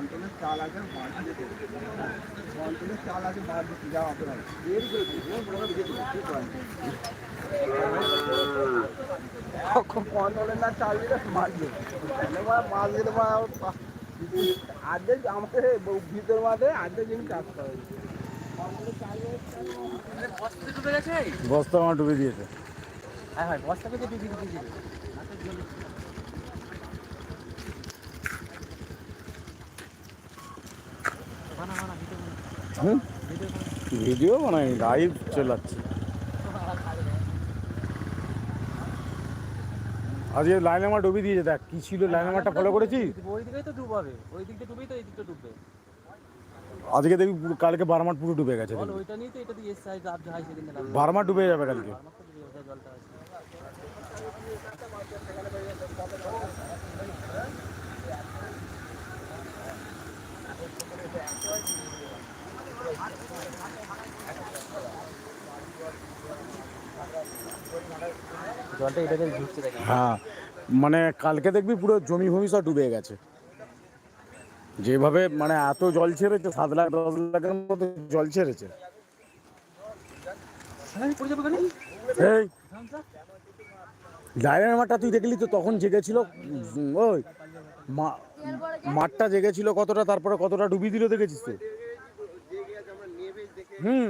কন্ট্রোলের চাল আছে দিতে কন্ট্রোলের চাল আছে দিতে যাওয়া করেন? কন্ট্রোলের না চাল দিলে মাছ দিতে মাছ দিতে আর্ধেক আমাদের ভিতর মাঠে আর্ধেক জিনিস চাষ করা হয়েছে। বস্তা ডুবে গেছে বস্তা আমার ডুবে দিয়েছে। হ্যাঁ হ্যাঁ বস্তা পেতে ডুবে দিয়েছে হুম? ভিডিও বানাই লাইভ চালাচ্ছি। আজকে লাইন আমার ডুবে দিয়েছে দেখ কি ছিল লাইন আমারটা ফলো করেছি ওই দিকেই তো ডুবাবে ওই দিক ডুবেই তো এই দিকটা ডুববে। আজকে দেখবি কালকে বারমাট পুরো ডুবে গেছে বল ওইটা নিয়ে তো এটা দিয়ে সাইজ আপ হাই সেকেন্ডে বারমাট ডুবে যাবে কালকে আমার তো ডুবে যায় জলটা এটাকে ঢুকছে দেখেন হ্যাঁ মানে কালকে দেখবি পুরো জমি ভূমি সব ডুবে গেছে। যেভাবে মানে এত জল ছেড়েছে সাত লাখ দশ লাখের মতো জল ছেড়েছে। এই লাইনের মাঠটা তুই দেখলি তো তখন জেগেছিল ওই মা- মাঠটা জেগেছিল কতটা তারপরে কতটা ডুবিয়ে দিল দেখেছিস তো হুম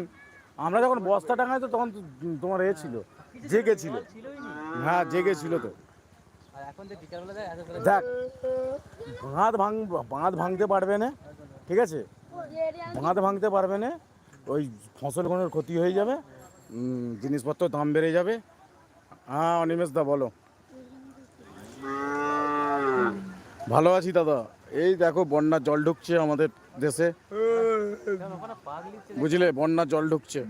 আমরা যখন বস্তা টাঙাই তো তখন তোমার এ ছিল জেগেছিল। হ্যাঁ জেগেছিল তো। দেখ বাঁধ ভাঙ বাঁধ ভাঙতে পারবে না ঠিক আছে? বাঁধ ভাঙতে পারবে না ওই ফসলগুলোর ক্ষতি হয়ে যাবে জিনিসপত্র দাম বেড়ে যাবে। হ্যাঁ অনিমেষ দা বলো। ভালো আছি দাদা। এই দেখো বন্যার জল ঢুকছে আমাদের দেশে। বুঝলে বন্যার জল ঢুকছে।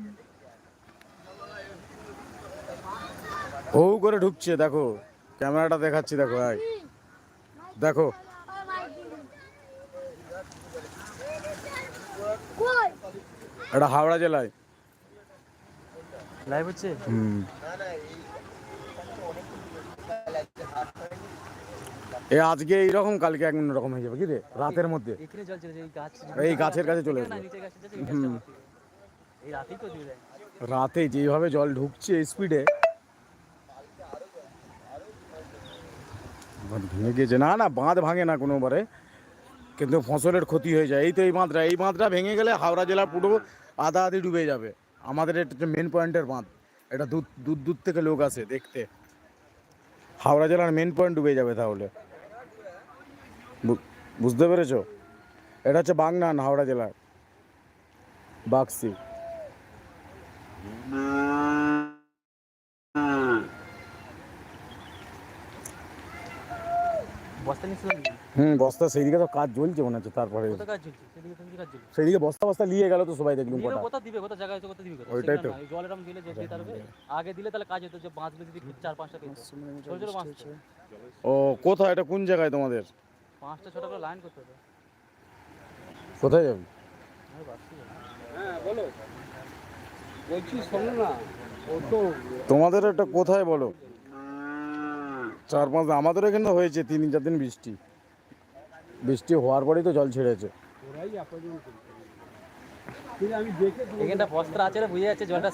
হৌ করে ঢুকছে দেখো। ক্যামেরাটা দেখাচ্ছি দেখো ভাই দেখো। এটা হাওড়া জেলায়। লাইভ হচ্ছে? এ আজকে এইরকম কালকে এক রকম হয়ে যাবে কি রে? রাতের মধ্যে। এই গাছের কাছে চলে আসবে রাতেই যেভাবে জল ঢুকছে স্পিডে ভেঙে গিয়েছে। না না, বাঁধ ভাঙে না কোনোবারে। কিন্তু ফসলের ক্ষতি হয়ে যায়। এই তো এই বাঁধটা এই বাঁধটা ভেঙে গেলে হাওড়া জেলা পুরো আধা আধি ডুবে যাবে। আমাদের এটা হচ্ছে মেন পয়েন্টের বাঁধ। এটা দূর দূর দূর থেকে লোক আসে দেখতে। হাওড়া জেলার মেন পয়েন্ট ডুবে যাবে তাহলে। বুঝতে পেরেছ? এটা হচ্ছে বাগনান হাওড়া জেলার। বাক্সি বস্তা তো হুম বস্তা সেইদিকে তো কাজ চলছে মনে হচ্ছে তারপরে কত কাজ চলছে সেদিকে তুমি কাজ চলছে সেইদিকে বস্তা বস্তা নিয়ে গেল তো সবাই দেখলুম দিলে কোথা দিবে? কোথা জায়গায় কোথা দিবে? কোথা ওইটাই তো। জল এরম দিলে যে দিয়ে আগে দিলে তাহলে কাজ হতো যে বাঁশ বেঁধে দিতে চার পাঁচটা পেতো ছোট ছোট বাঁশ ও কোথায়? এটা কোন জায়গায় তোমাদের? পাঁচটা ছটা করে লাইন করতে কোথায় যাবি? হ্যাঁ বলো। বলছি শোনো না ও তোমাদের এটা কোথায় বলো? চার পাঁচ আমাদের এখানে হয়েছে তিন চার দিন বৃষ্টি। বৃষ্টি হওয়ার পরেই তো জল ছেড়েছে। এখানটা বস্তা আছে বুঝে যাচ্ছে জলটা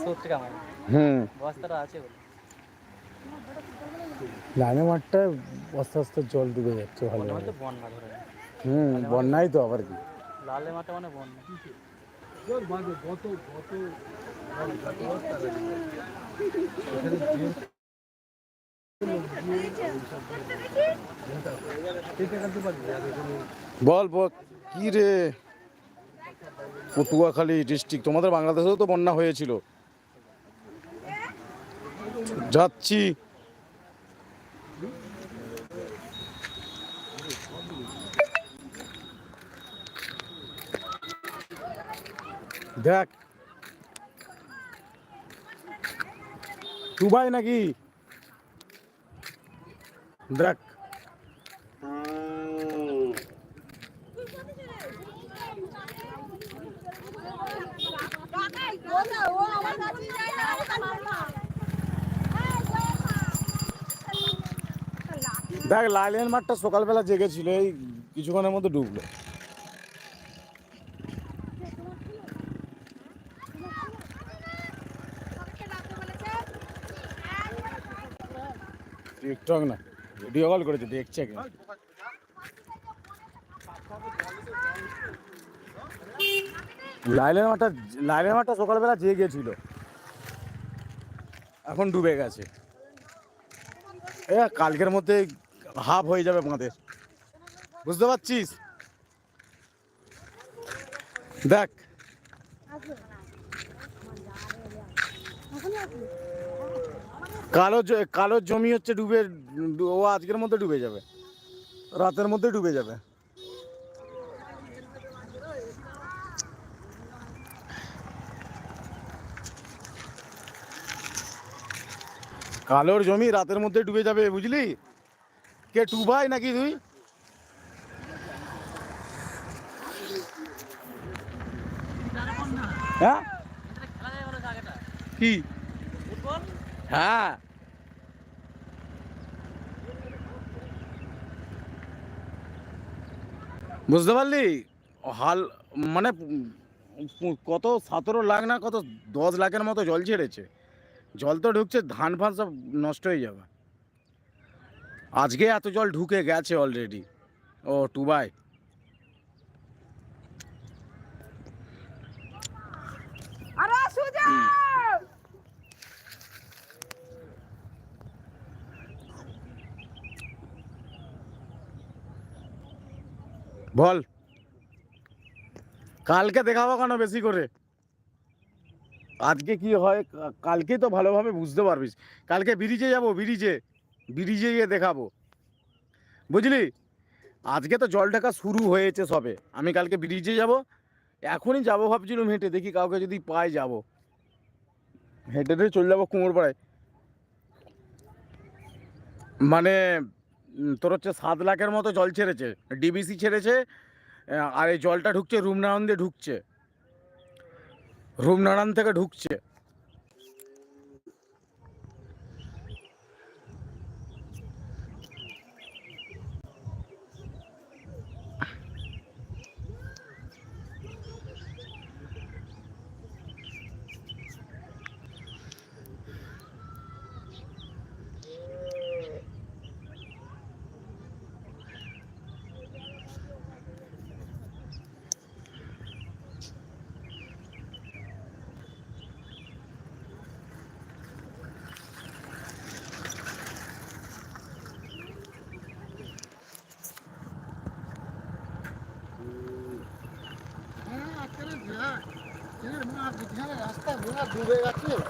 হুম। বস্তাটা আছে বলে। লাইনে মাঠটা আস্তে আস্তে জল ডুবে যাচ্ছে ভালো হুম বন্যাই তো আবার কি। লালে মাঠে মানে বন্যা। গত গত বল বল, কি রে? পটুয়াখালী ডিস্ট্রিক্ট তোমাদের বাংলাদেশেও তো বন্যা হয়েছিল। যাচ্ছি। দেখ। দুবাই নাকি? দ্রাক দেখ লাইলেন মাঠটা সকালবেলা জেগেছিল এই কিছুক্ষণের মধ্যে ডুবলো। টিকটক না। ভিডিও কল করেছে, দেখছে কে? লাইলের মাঠটা লাইলের মাঠটা সকালবেলা জেগে গেছিল, এখন ডুবে গেছে। এ, কালকের মধ্যে হাফ হয়ে যাবে আমাদের বুঝতে পারছিস? দেখ। কালো কালো জমি হচ্ছে ডুবে ও আজকের মধ্যে ডুবে যাবে। রাতের মধ্যে ডুবে যাবে। কালোর জমি রাতের মধ্যে ডুবে যাবে বুঝলি? কে টু ভাই নাকি তুই? হ্যাঁ? কি? হ্যাঁ। বুঝতে পারলি? হাল মানে কত সতেরো লাখ না কত দশ লাখের মতো জল ছেড়েছে। জল তো ঢুকছে ধান ফান সব নষ্ট হয়ে যাবে। আজকে এত জল ঢুকে গেছে অলরেডি ও টুবাই আরে সুজা! বল। কালকে দেখাবো কেন বেশি করে? আজকে কি হয়? কালকে তো ভালোভাবে বুঝতে পারবিস। কালকে ব্রিজে যাব, ব্রিজে। ব্রিজে গিয়ে দেখাবো। বুঝলি? আজকে তো জল ঢাকা শুরু হয়েছে সবে। আমি কালকে ব্রিজে যাব। এখনই যাব ভাবছিলাম হেঁটে। দেখি কাউকে যদি পাই যাব। হেঁটে হেঁটে চলে যাব কুমোরপাড়ায়। মানে তোর হচ্ছে সাত লাখের মতো জল ছেড়েছে, ডিবিসি ছেড়েছে আর এই জলটা ঢুকছে রুমনারায়ণ দিয়ে ঢুকছে। রুমনারায়ণ থেকে ঢুকছে।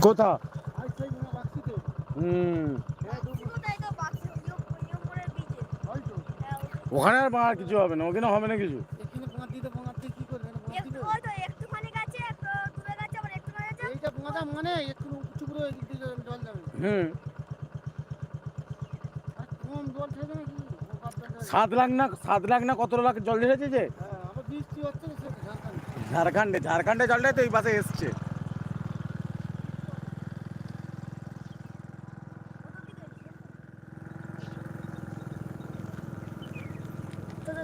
কোথা হুম। হ্যাঁ, ওখানে আর বাড়ার কিছু হবে না ওখানে হবে না কিছু। মানে হুম। আর কম জল থাকবে সাত লাখ না সাত লাখ না কত লাখ জল ঢেলেছে যে? হ্যাঁ আবার বৃষ্টি হচ্ছে না ঝাড়খণ্ড। ঝাড়খণ্ডে ঝাড়খণ্ডে জলটাই তো এই পাশে এসছে।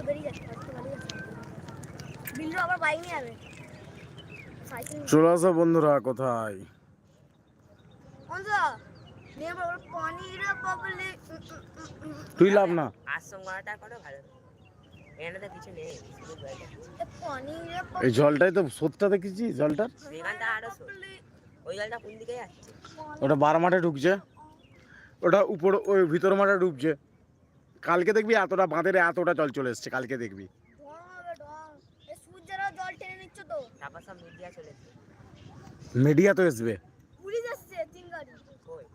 বেরিয়ে যাচ্ছে আজকে বেরিয়ে যাচ্ছে। বিল্লু আবার বাইক নিয়ে যাবে। চলে আসো বন্ধুরা কোথায়? তুই লাভ না। এই জলটাই তো সোদটা দেখেছি জলটার? জলটা ওটা বার মাঠে ঢুকছে। ওটা উপর ওই ভিতর মাঠে ঢুকছে। কালকে দেখবি এতটা বাঁধের এতটা জল চলে এসছে কালকে দেখবি। ঢং হবে ঢং এই সূর্যেরও জল টেনে নিচ্ছ তো তারপর সব মিডিয়া তো আসবে পুলিশ এসছে তিন গাড়ি। কই?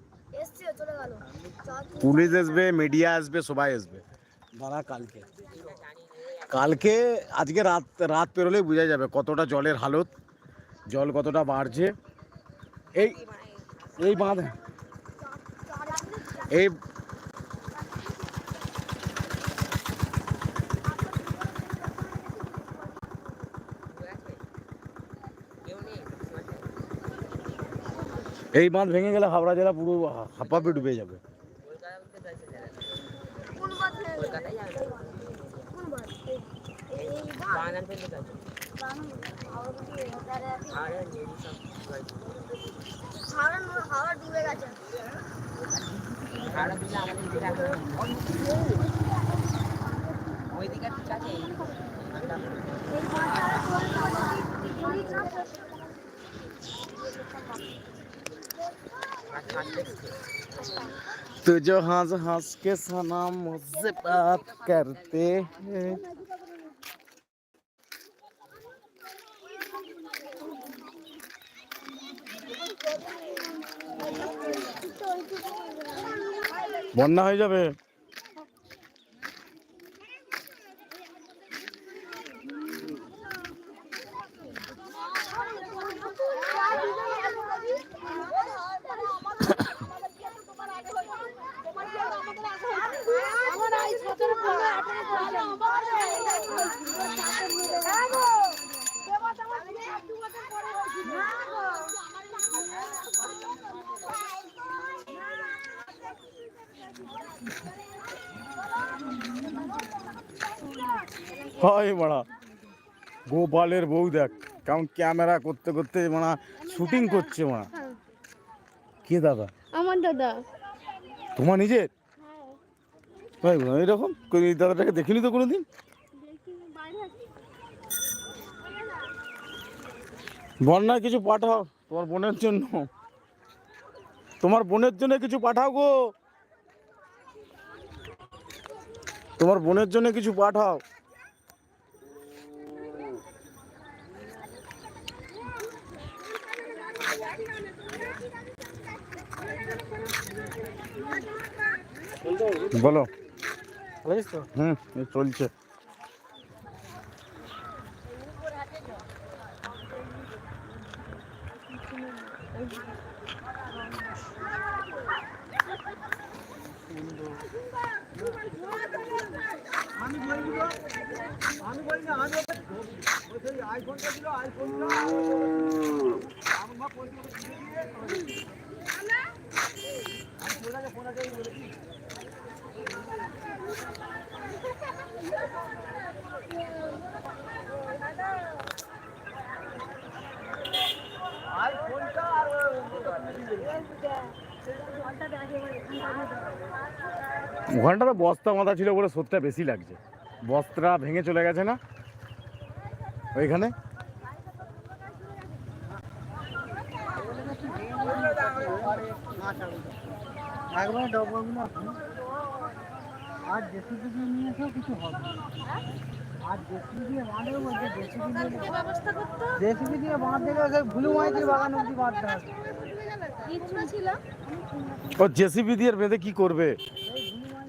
এসছে চলে গেল। পুলিশ আসবে মিডিয়া আসবে সবাই আসবে। দাঁড়া কালকে। কালকে আজকে রাত রাত পেরোলেই বোঝা যাবে কতটা জলের হালত জল কতটা বাড়ছে। এই এই বাঁধ। এই এই বাঁধ ভেঙে গেলে হাওড়া জেলা পুরো হাঁপাপে ডুবে যাবে কলকাতা বলতে জল तो जो हंस हंस के सनम मुझसे बात करते हैं বন্যা হয়ে যাবে হয় মারা গোপালের বউ দেখ কেমন ক্যামেরা করতে করতে মানা শুটিং করছে মানা। কে দাদা? আমার দাদা। তোমার নিজের? ভাই এরকম? এই দাদাটাকে দেখিনি তো কোনোদিন? বন্যায় কিছু পাঠাও তোমার বোনের জন্য। তোমার বোনের জন্য কিছু পাঠাও গো। তোমার বোনের জন্য কিছু পাঠাও। বলো। বুঝিস তো? হুম চলছে আমি বলব আমি বলি না আমি ওই সেই আইফোনটা ছিল আইফোনটা আমার মা ফোন দিয়ে আমি ফোনটা ফোনটা বলেছি আইফোনটা আর ওখানটাতে বস্তা মাথা ছিল বলে সত্যি বেশি লাগছে। বস্তা ভেঙে চলে গেছে না? ওইখানে? একবার ডবল না আর জেসিবি দিয়ে নিয়ে এসেও কিছু হবে আর জেসিবি দিয়ে বাঁধেও বলছে জেসিবি দিয়ে জেসিবি দিয়ে বাঁধতে গেলে ভুলু মাইতির বাগান অব্দি বাঁধতে হবে। ও জেসিবি দিয়ে বেঁধে কি করবে?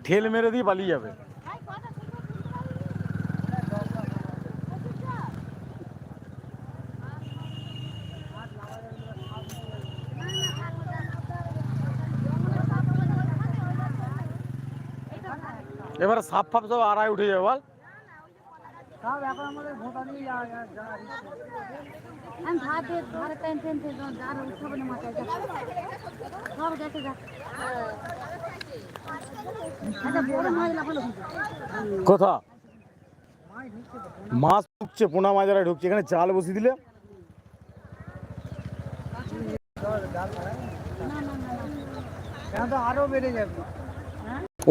ঠেল মেরে দিয়ে পালিয়ে যাবে এবারে সাপ ফাপ সব আড়াই উঠে যাবে বল সব এখন আমাদের ভোটা নিয়ে যাওয়া যা- যা আমি মাছ কোথা? মাছ ঢুকছে, পোনা মাজারা ঢুকছে। এখানে চাল বসিয়ে দিলে? বেড়ে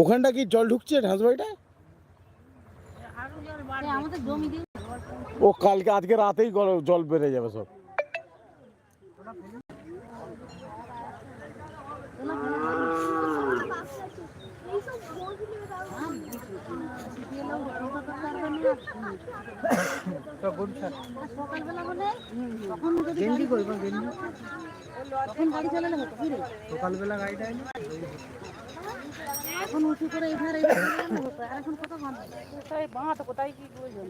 ওখানটা কি জল ঢুকছে ঢাসবাড়িটা? ও, কালকে, আজকে রাতেই জল বেড়ে যাবে সব। কি এখন উঁচু করে এই আর এখন কত কোথায় বাঁধ কোথায় কি প্রয়োজন